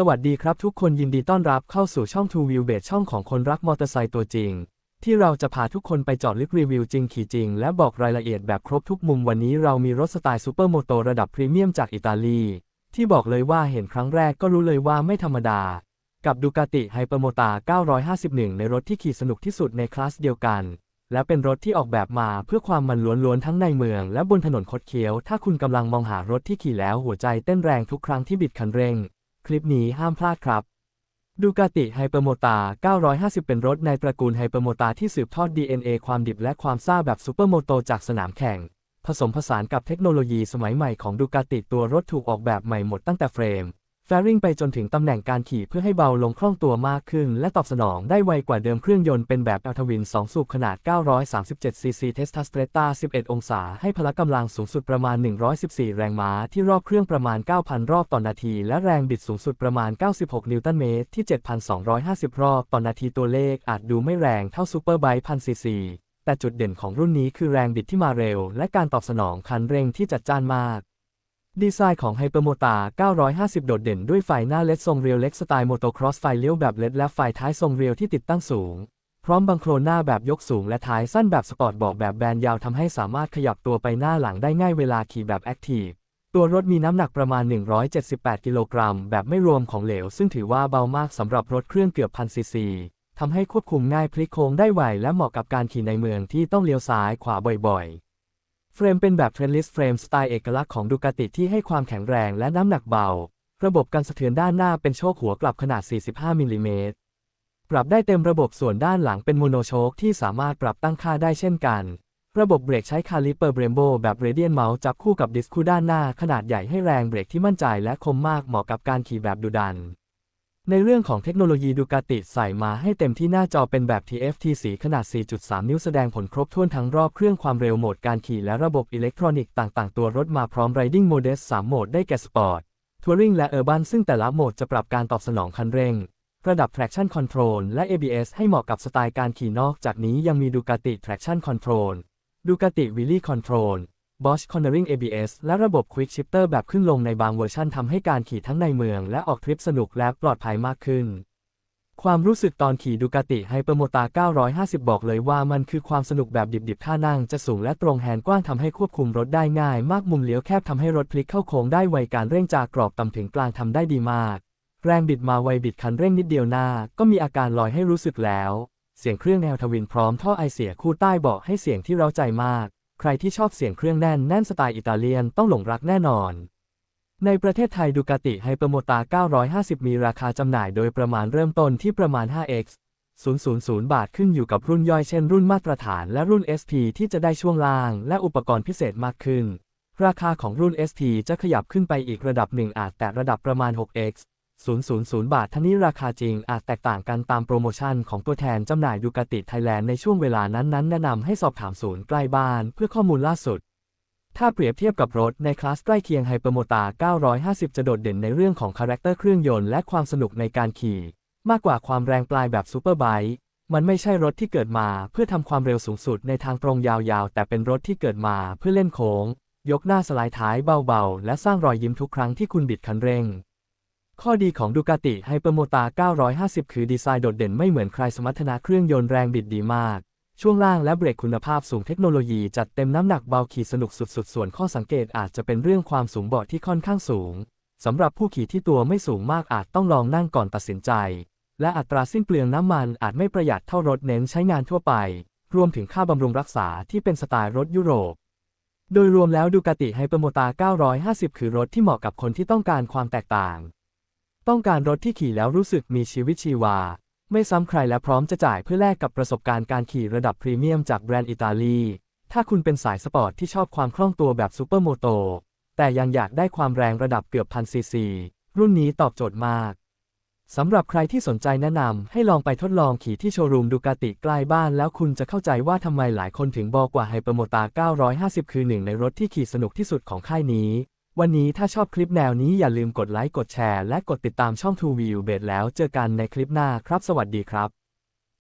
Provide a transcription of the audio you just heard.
สวัสดีครับทุกคนยินดีต้อนรับเข้าสู่ช่อง Two View b a s ช่องของคนรักมอเตอร์ไซค์ตัวจริง ที่เราจะพาทุกคนไปเจอดลึกรีวิวจริงขี่จริง และบอกรายละเอียดแบบครบทุกมุมวันนี้เรามีรถสไตล์ซูเปอร์โมโตระดับพรีเมียมจากอิตาลี ที่บอกเลยว่าเห็นครั้งแรกก็รู้เลยว่าไม่ธรรมดา กับดูกาติไฮเปอร์โมตา951 ในรถที่ขี่สนุกที่สุดในคลาสเดียวกัน และเป็นรถที่ออกแบบมาเพื่อความมันล้วนๆทั้งในเมือง และบนถนนคดเคี้ยว ถ้าคุณกำลังมองหารถที่ขี่แล้วหัวใจเต้นแรงทุกครั้งที่บิดคันเร่ง คลิปนี้ห้ามพลาดครับดูกาติไฮเปอร์โมตา 950 เป็นรถในตระกูลไฮเปอร์โมตาที่สืบทอด DNA ความดิบและความซ่าแบบซูเปอร์โมโตจากสนามแข่ง ผสมผสานกับเทคโนโลยีสมัยใหม่ของดูกาติตัวรถถูกออกแบบใหม่หมดตั้งแต่เฟรม แฟริงไปจนถึงตำแหน่งการขี่เพื่อให้เบาลงคล่องตัวมากขึ้น และตอบสนองได้ไวกว่าเดิมเครื่องยนต์เป็นแบบอัลทวิน 2 สูบขนาด 937 ซีซีเทสทัสเตรตา11 องศา ให้พละกำลังสูงสุดประมาณ 114 แรงม้า ที่รอบเครื่องประมาณ 9,000 รอบต่อนนาที และแรงบิดสูงสุดประมาณ 96 นิวตันเมตร ที่ 7,250 รอบต่อนนาทีตัวเลขอาจดูไม่แรงเท่าซูเปอร์ไบค์พันซีซีแต่จุดเด่นของรุ่นนี้คือแรงบิดที่มาเร็ว และการตอบสนองคันเร่งที่จัดจ้านมาก ดีไซน์ของไฮเปอร์โมตา 950 โดดเด่นด้วยไฟหน้าเลดทรงเรียวเล็กสไตล์โมโตครอสไฟเลี้ยวแบบเลดและไฟท้ายทรงเรียวที่ติดตั้งสูง พร้อมบังโครหน้าแบบยกสูงและท้ายสั้นแบบสปอร์ตบอกแบบแบนยาวทำให้สามารถขยับตัวไปหน้าหลังได้ง่ายเวลาขี่แบบแอคทีฟ ตัวรถมีน้ำหนักประมาณ 178 กิโลกรัม แบบไม่รวมของเหลว ซึ่งถือว่าเบามากสำหรับรถเครื่องเกือบพันซีซีทำให้ควบคุมง่ายพลิกโค้งได้ไวและเหมาะกับการขี่ในเมืองที่ต้องเลี้ยวซ้ายขวาบ่อยๆ เฟรมเป็นแบบเทรนลิสเฟรมสไตล์เอกลักษณ์ของดูกาติที่ให้ความแข็งแรงและน้ำหนักเบา ระบบกันสะเทือนด้านหน้าเป็นโชคหัวกลับขนาด 45 มิลลิเมตร ปรับได้เต็มระบบส่วนด้านหลังเป็นโมโนโชคที่สามารถปรับตั้งค่าได้เช่นกัน ระบบเบรกใช้คาลิเปอร์เบรมโบแบบเรเดียนเมาส์จับคู่กับดิสคู่ด้านหน้าขนาดใหญ่ให้แรงเบรกที่มั่นใจและคมมากเหมาะกับการขี่แบบดุดัน ในเรื่องของเทคโนโลยีดูกาติใส่มาให้เต็มที่หน้าจอเป็นแบบ TFT สีขนาด 4.3 นิ้วแสดงผลครบถ้วนทั้งรอบเครื่องความเร็วโหมดการขี่และระบบอิเล็กทรอนิกส์ต่างๆ ตัวรถมาพร้อม Riding Mode 3โหมดได้แก่ Sport Touring และ Urban ซึ่งแต่ละโหมดจะปรับการตอบสนองคันเร่ง ระดับ Traction Control และ ABS ให้เหมาะกับสไตล์การขี่นอกจากนี้ยังมีดูกาติ Traction Control ดูกาติ Wheelie Control Bosch Cornering ABS และระบบ Quick Shifter แบบขึ้นลงในบางเวอร์ชันทำให้การขี่ทั้งในเมืองและออกทริปสนุกและปลอดภัยมากขึ้น ความรู้สึกตอนขี่ดูกาติไฮเปอร์โมตา 950 บอกเลยว่ามันคือความสนุกแบบดิบๆท่านั่งจะสูงและตรงแฮนด์กว้างทำให้ควบคุมรถได้ง่าย มากมุมเลี้ยวแคบทำให้รถพลิกเข้าโค้งได้ไวการเร่งจากกรอบต่ำถึงกลางทำได้ดีมาก แรงบิดมาไวบิดคันเร่งนิดเดียวหน้า ก็มีอาการลอยให้รู้สึกแล้ว เสียงเครื่องแนวทวินพร้อมท่อไอเสียคู่ใต้เบาะให้เสียงที่เร้าใจมาก ใครที่ชอบเสียงเครื่องแน่นแน่นสไตล์อิตาเลียนต้องหลงรักแน่นอน ในประเทศไทยดูกาติไฮเปอร์โมตา 950 มีราคาจำหน่ายโดยประมาณเริ่มต้นที่ประมาณ 5x 000 บาทขึ้นอยู่กับรุ่นย่อยเช่นรุ่นมาตรฐานและรุ่น SP ที่จะได้ช่วงล่างและอุปกรณ์พิเศษมากขึ้น ราคาของรุ่น SP จะขยับขึ้นไปอีกระดับหนึ่งอาจแตะระดับประมาณ 6x 000 บาททั้งนี้ราคาจริงอาจแตกต่างกันตามโปรโมชั่นของตัวแทนจำหน่ายดูกาติไทยแลนด์ในช่วงเวลานั้นๆ แนะนำให้สอบถามศูนย์ใกล้บ้านเพื่อข้อมูลล่าสุด ถ้าเปรียบเทียบกับรถในคลาสใกล้เคียงไฮเปอร์โมตา 950 จะโดดเด่นในเรื่องของคาแรคเตอร์เครื่องยนต์และความสนุกในการขี่ มากกว่าความแรงปลายแบบซูเปอร์ไบค์มันไม่ใช่รถที่เกิดมาเพื่อทำความเร็วสูงสุดในทางตรงยาวๆ แต่เป็นรถที่เกิดมาเพื่อเล่นโค้ง ยกหน้าสไลด์ท้ายเบาๆ และสร้างรอยยิ้มทุกครั้งที่คุณบิดคันเร่ง ข้อดีของดูกาติไฮเปอร์โมตา 950 คือดีไซน์โดดเด่นไม่เหมือนใครสมรรถนะเครื่องยนต์แรงบิดดีมาก ช่วงล่างและเบรกคุณภาพสูงเทคโนโลยีจัดเต็มน้ำหนักเบาขี่สนุกสุดๆ ส่วนข้อสังเกตอาจจะเป็นเรื่องความสูงเบาะที่ค่อนข้างสูง สำหรับผู้ขี่ที่ตัวไม่สูงมากอาจต้องลองนั่งก่อนตัดสินใจ และอัตราสิ้นเปลืองน้ำมันอาจไม่ประหยัดเท่ารถเน้นใช้งานทั่วไป รวมถึงค่าบำรุงรักษาที่เป็นสไตล์รถยุโรปโดยรวมแล้วดูกาติไฮเปอร์โมตา 950 คือรถที่เหมาะกับคนที่ต้องการความแตกต่าง ต้องการรถที่ขี่แล้วรู้สึกมีชีวิตชีวา ไม่ซ้ำใครและพร้อมจะจ่ายเพื่อแลกกับประสบการณ์การขี่ระดับพรีเมียมจากแบรนด์อิตาลี ถ้าคุณเป็นสายสปอร์ตที่ชอบความคล่องตัวแบบซูเปอร์โมโต แต่ยังอยากได้ความแรงระดับเกือบพันซีซี รุ่นนี้ตอบโจทย์มาก สำหรับใครที่สนใจแนะนำให้ลองไปทดลองขี่ที่โชว์รูมดูกาติใกล้บ้านแล้วคุณจะเข้าใจว่าทำไมหลายคนถึงบอกว่าไฮเปอร์โมตา950 คือหนึ่งในรถที่ขี่สนุกที่สุดของค่ายนี้ วันนี้ถ้าชอบคลิปแนวนี้อย่าลืมกดไลค์กดแชร์และกดติดตามช่อง Two View b a s แล้วเจอกันในคลิปหน้าครับ สวัสดีครับ